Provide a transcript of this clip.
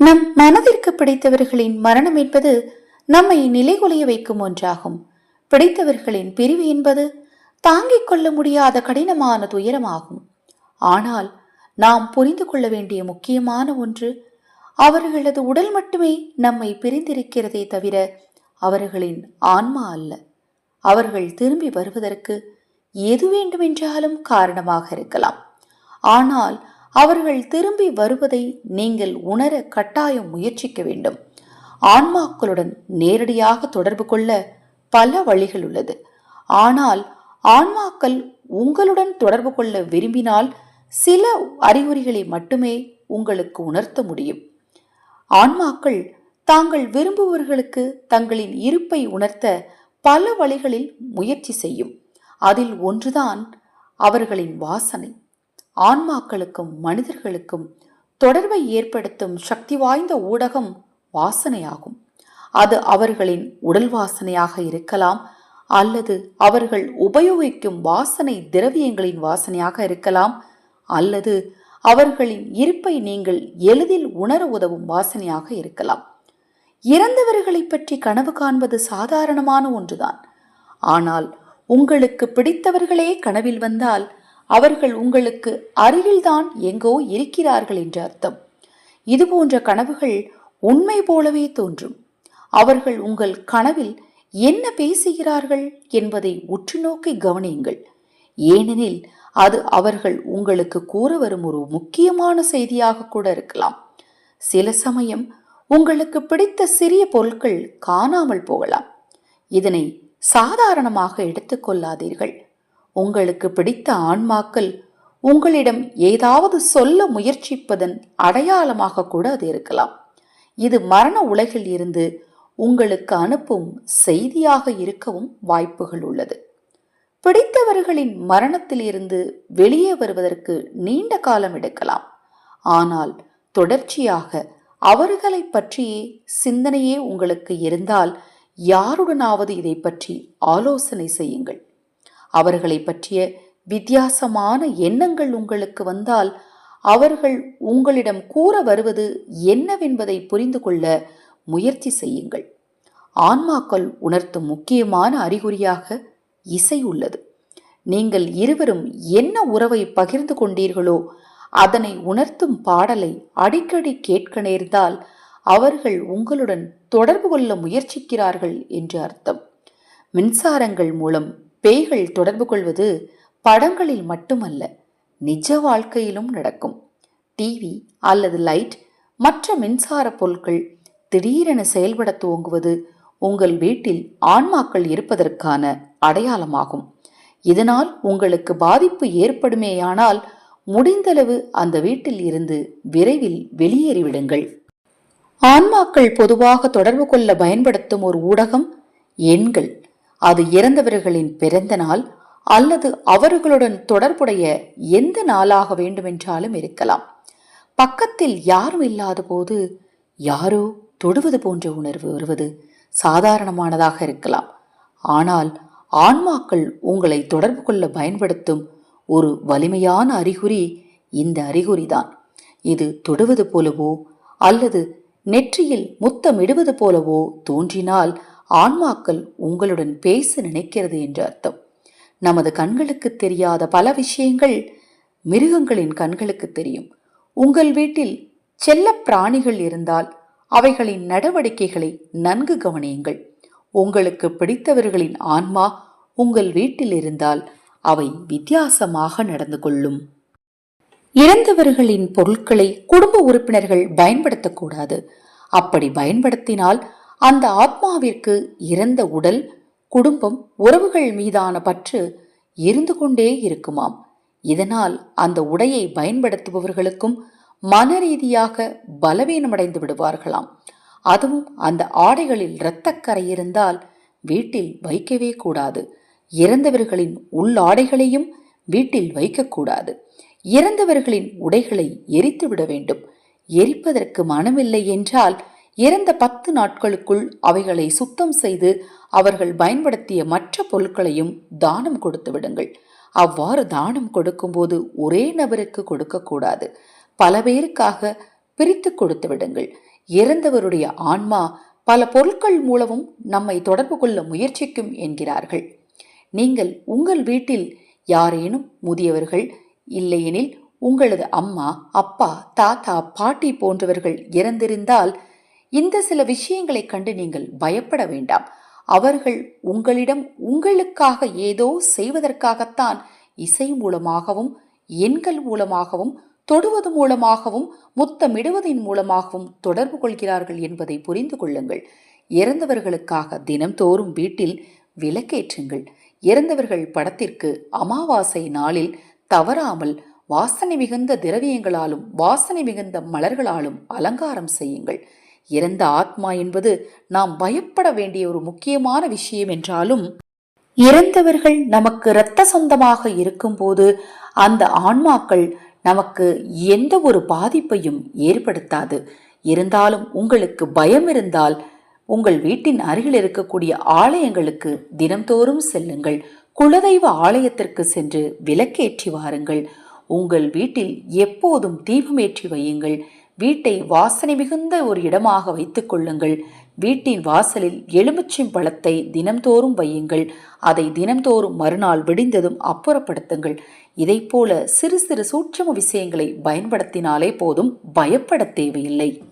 நம் மனதிற்கு பிடித்தவர்களின் மரணம் என்பது நம்மை நிலைகுலைய வைக்கும் ஒன்றாகும். பிடித்தவர்களின் பிரிவு என்பது தாங்கிக் கொள்ள முடியாத கடினமான துயரமாகும். ஆனால் நாம் புரிந்து கொள்ள வேண்டிய முக்கியமான ஒன்று அவர்களது உடல் மட்டுமே நம்மை பிரிந்திருக்கிறதே தவிர அவர்களின் ஆன்மா அல்ல. அவர்கள் திரும்பி வருவதற்கு எது வேண்டுமென்றாலும் காரணமாக இருக்கலாம். ஆனால் அவர்கள் திரும்பி வருவதை நீங்கள் உணர கட்டாயம் முயற்சிக்க வேண்டும். ஆன்மாக்களுடன் நேரடியாக தொடர்பு கொள்ள பல வழிகள் உள்ளது. ஆனால் ஆன்மாக்கள் உங்களுடன் தொடர்பு கொள்ள விரும்பினால் சில அறிகுறிகளை மட்டுமே உங்களுக்கு உணர்த்த முடியும். ஆன்மாக்கள் தாங்கள் விரும்புபவர்களுக்கு தங்களின் இருப்பை உணர்த்த பல வழிகளில் முயற்சி செய்யும். அதில் ஒன்றுதான் அவர்களின் வாசனை. ஆன்மாக்களுக்கும் மனிதர்களுக்கும் தொடர்பை ஏற்படுத்தும் சக்தி வாய்ந்த ஊடகம் வாசனையாகும். அது அவர்களின் உடல் வாசனையாக இருக்கலாம் அல்லது அவர்கள் உபயோகிக்கும் வாசனை திரவியங்களின் வாசனையாக இருக்கலாம் அல்லது அவர்களின் இருப்பை நீங்கள் எளிதில் உணர உதவும் வாசனையாக இருக்கலாம். இறந்தவர்களை பற்றி கனவு காண்பது சாதாரணமான ஒன்றுதான். ஆனால் உங்களுக்கு பிடித்தவர்களே கனவில் வந்தால் அவர்கள் உங்களுக்கு அருகில்தான் எங்கோ இருக்கிறார்கள் என்று அர்த்தம். இதுபோன்ற கனவுகள் உண்மை போலவே தோன்றும். அவர்கள் உங்கள் கனவில் என்ன பேசுகிறார்கள் என்பதை உற்று நோக்கி கவனியுங்கள். ஏனெனில் அது அவர்கள் உங்களுக்கு கூற வரும் ஒரு முக்கியமான செய்தியாக கூட இருக்கலாம். சில சமயம் உங்களுக்கு பிடித்த சிறிய பொருட்கள் காணாமல் போகலாம். இதனை சாதாரணமாக எடுத்துக்கொள்ளாதீர்கள் உங்களுக்கு பிடித்த ஆன்மாக்கள் உங்களிடம் ஏதாவது சொல்ல முயற்சிப்பதன் அடையாளமாக கூட அது இருக்கலாம். இது மரண உலகில் இருந்து உங்களுக்கு அனுப்பும் செய்தியாக இருக்கவும் வாய்ப்புகள் உள்ளது. பிடித்தவர்களின் மரணத்திலிருந்து வெளியே வருவதற்கு நீண்ட காலம் எடுக்கலாம். ஆனால் தொடர்ச்சியாக அவர்களை பற்றியே சிந்தனையே உங்களுக்கு இருந்தால் யாருடனாவது இதை பற்றி ஆலோசனை செய்யுங்கள். அவர்களை பற்றிய வித்தியாசமான எண்ணங்கள் உங்களுக்கு வந்தால் அவர்கள் உங்களிடம் கூற வருவது என்னவென்பதை புரிந்து கொள்ள முயற்சி செய்யுங்கள். ஆன்மாக்கள் உணர்த்தும் முக்கியமான அறிகுறியாக இசை உள்ளது. நீங்கள் இருவரும் என்ன உறவை பகிர்ந்து கொண்டீர்களோ அதனை உணர்த்தும் பாடலை அடிக்கடி கேட்க நேர்ந்தால் அவர்கள் உங்களுடன் தொடர்பு கொள்ள முயற்சிக்கிறார்கள் என்று அர்த்தம். மின்சாரங்கள் மூலம் பேய்கள் தொடர்பு கொள்வது படங்களில் மட்டுமல்ல நிஜ வாழ்க்கையிலும் நடக்கும். டிவி அல்லது லைட் மற்ற மின்சார பொருட்கள் திடீரென செயல்பட துவங்குவது உங்கள் வீட்டில் ஆன்மாக்கள் இருப்பதற்கான அடையாளமாகும். இதனால் உங்களுக்கு பாதிப்பு ஏற்படுமேயானால் முடிந்தளவு அந்த வீட்டில் இருந்து விரைவில் வெளியேறிவிடுங்கள். ஆன்மாக்கள் பொதுவாக தொடர்பு கொள்ள பயன்படுத்தும் ஒரு ஊடகம் எண்கள். அது இறந்தவர்களின் பிறந்த நாள் அல்லது அவர்களுடன் தொடர்புடைய எந்த நாளாக வேண்டுமென்றாலும் இருக்கலாம். பக்கத்தில் யாரும் இல்லாத போது யாரோ தொடுவது போன்ற உணர்வு வருவது சாதாரணமானதாக இருக்கலாம். ஆனால் ஆன்மாக்கள் உங்களை தொடர்பு கொள்ள பயன்படுத்தும் ஒரு வலிமையான அறிகுறி இந்த அறிகுறிதான். இது தொடுவது போலவோ அல்லது நெற்றியில் முத்தமிடுவது போலவோ தோன்றினால் ஆன்மாக்கள் உங்களுடன் பேச நினைக்கிறது என்று அர்த்தம். நமது கண்களுக்கு தெரியாத பல விஷயங்கள் மிருகங்களின் கண்களுக்கு தெரியும். உங்கள் வீட்டில் செல்ல பிராணிகள் இருந்தால் அவைகளின் நடவடிக்கைகளை நன்கு கவனியுங்கள். உங்களுக்கு பிடித்தவர்களின் ஆன்மா உங்கள் வீட்டில் இருந்தால் அவை வித்தியாசமாக நடந்து கொள்ளும். இறந்தவர்களின் பொருட்களை குடும்ப உறுப்பினர்கள் பயன்படுத்தக்கூடாது. அப்படி பயன்படுத்தினால் அந்த ஆத்மாவிற்கு இறந்த உடல் குடும்பம் உறவுகள் மீதான பற்று இருந்து கொண்டே இருக்குமாம். இதனால் அந்த உடையை பயன்படுத்துபவர்களுக்கும் மன ரீதியாக பலவீனமடைந்து விடுவார்களாம். அதுவும் அந்த ஆடைகளில் இரத்தக்கரை இருந்தால் வீட்டில் வைக்கவே கூடாது. இறந்தவர்களின் உள்ளாடைகளையும் வீட்டில் வைக்கக்கூடாது. இறந்தவர்களின் உடைகளை எரித்து விட வேண்டும். எரிப்பதற்கு மனமில்லை என்றால் இறந்த பத்து நாட்களுக்குள் அவைகளை சுத்தம் செய்து அவர்கள் பயன்படுத்திய மற்ற பொருட்களையும் தானம் கொடுத்து விடுங்கள். அவ்வாறு தானம் கொடுக்கும்போது ஒரே நபருக்கு கொடுக்கக்கூடாது. பல பேருக்காக பிரித்து கொடுத்து விடுங்கள். இறந்தவருடைய ஆன்மா பல பொருட்கள் மூலமும் நம்மை தொடர்பு கொள்ள முயற்சிக்கும் என்கிறார்கள். நீங்கள் உங்கள் வீட்டில் யாரேனும் முதியவர்கள் இல்லையெனில் உங்களது அம்மா அப்பா தாத்தா பாட்டி போன்றவர்கள் இறந்திருந்தால் இந்த சில விஷயங்களை கண்டு நீங்கள் பயப்பட வேண்டாம். அவர்கள் உங்களிடம் உங்களுக்காக ஏதோ செய்வதற்காகத்தான் இசை மூலமாகவும் எண்கள் மூலமாகவும் தொடுவது மூலமாகவும் முத்தமிடுவதின் மூலமாகவும் தொடர்பு கொள்கிறார்கள் என்பதை புரிந்து கொள்ளுங்கள். இறந்தவர்களுக்காக தினம்தோறும் வீட்டில் விளக்கேற்றுங்கள். இறந்தவர்கள் படத்திற்கு அமாவாசை நாளில் தவறாமல் வாசனை மிகுந்த திரவியங்களாலும் வாசனை மிகுந்த மலர்களாலும் அலங்காரம் செய்யுங்கள். இறந்த ஆத்மா என்பது நாம் பயப்பட வேண்டிய ஒரு முக்கியமான விஷயம் என்றாலும் இறந்தவர்கள் நமக்கு இரத்த சொந்தமாக இருக்கும்போது அந்த ஆன்மாக்கள் நமக்கு எந்த ஒரு பாதிப்பையும் ஏற்படுத்தாது. இருந்தாலும் உங்களுக்கு பயம் இருந்தால் உங்கள் வீட்டின் அருகில் இருக்கக்கூடிய ஆலயங்களுக்கு தினம்தோறும் செல்லுங்கள். குலதெய்வ ஆலயத்திற்கு சென்று விளக்கேற்றி வாருங்கள். உங்கள் வீட்டில் எப்போதும் தீபமேற்றி வையுங்கள். வீட்டை வாசனை மிகுந்த ஒரு இடமாக வைத்துக் கொள்ளுங்கள். வீட்டின் வாசலில் எலுமிச்சம் பழத்தை தினம்தோறும் வையுங்கள். அதை தினம்தோறும் மறுநாள் விடிந்ததும் அப்புறப்படுத்துங்கள். இதைப் போல சிறு சிறு சூட்சம விஷயங்களை பயன்படுத்தினாலே போதும் பயப்பட தேவையில்லை.